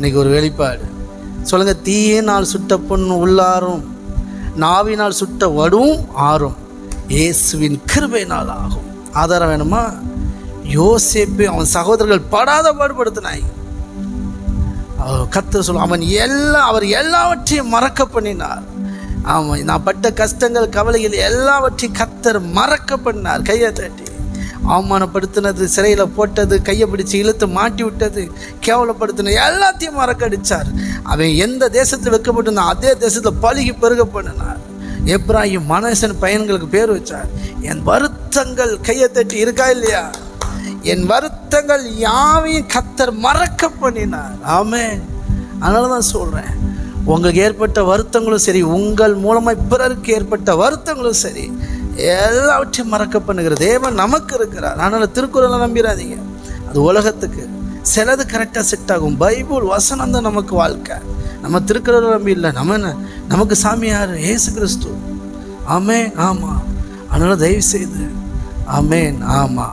இன்னைக்கு ஒரு வெளிப்பாடு சொல்லுங்க தீயினால் சுட்ட பொன் உள்ளாரும் நாவினால் சுட்ட வடும் ஆறும். இயேசுவின் கிருபையினால் ஆகும். ஆதாரம் வேணுமா? யோசிப்பு அவன் சகோதரர்கள் படாத பாடுபடுத்தினாய். கத்து சொல்லும் அவன் எல்லாம் அவர் எல்லாவற்றையும் மறக்க பண்ணினார். ஆமாம் நான் பட்ட கஷ்டங்கள் கவலைகள் எல்லாவற்றையும் கத்தர் மறக்க பண்ணார் கையை தட்டி. அவமானப்படுத்தினது சிறையில் போட்டது கையை பிடிச்சி இழுத்து மாட்டி விட்டது கேவலப்படுத்தின எல்லாத்தையும் மறக்கடிச்சார். அவன் எந்த தேசத்தில் வைக்கப்பட்டிருந்தான் அதே தேசத்தில் பழுகி பெருக பண்ணினார். எப்ராஹிம் மனசன் பையன்களுக்கு பேர் வச்சார். என் வருத்தங்கள் கையை தட்டி இருக்கா இல்லையா? என் வருத்தங்கள் யாவையும் கத்தர் மறக்க பண்ணினார். ஆமே அதனால தான் சொல்கிறேன் உங்களுக்கு ஏற்பட்ட வருத்தங்களும் சரி உங்கள் மூலமாக பிறருக்கு ஏற்பட்ட வருத்தங்களும் சரி எல்லாவற்றையும் மறக்க பண்ணுகிற தேவன் நமக்கு இருக்கிறார். அதனால் திருக்குறளை நம்பிடாதீங்க அது உலகத்துக்கு சிலது கரெக்டாக செட் ஆகும். பைபிள் வசனம் தான் நமக்கு வாழ்க்கை. நம்ம திருக்குறளை நம்பி இல்லை. நம்ம என்ன? நமக்கு சாமி யார்? ஏசு கிறிஸ்து. ஆமே. ஆமாம் அதனால் தயவு செய்து ஆமேன் ஆமாம்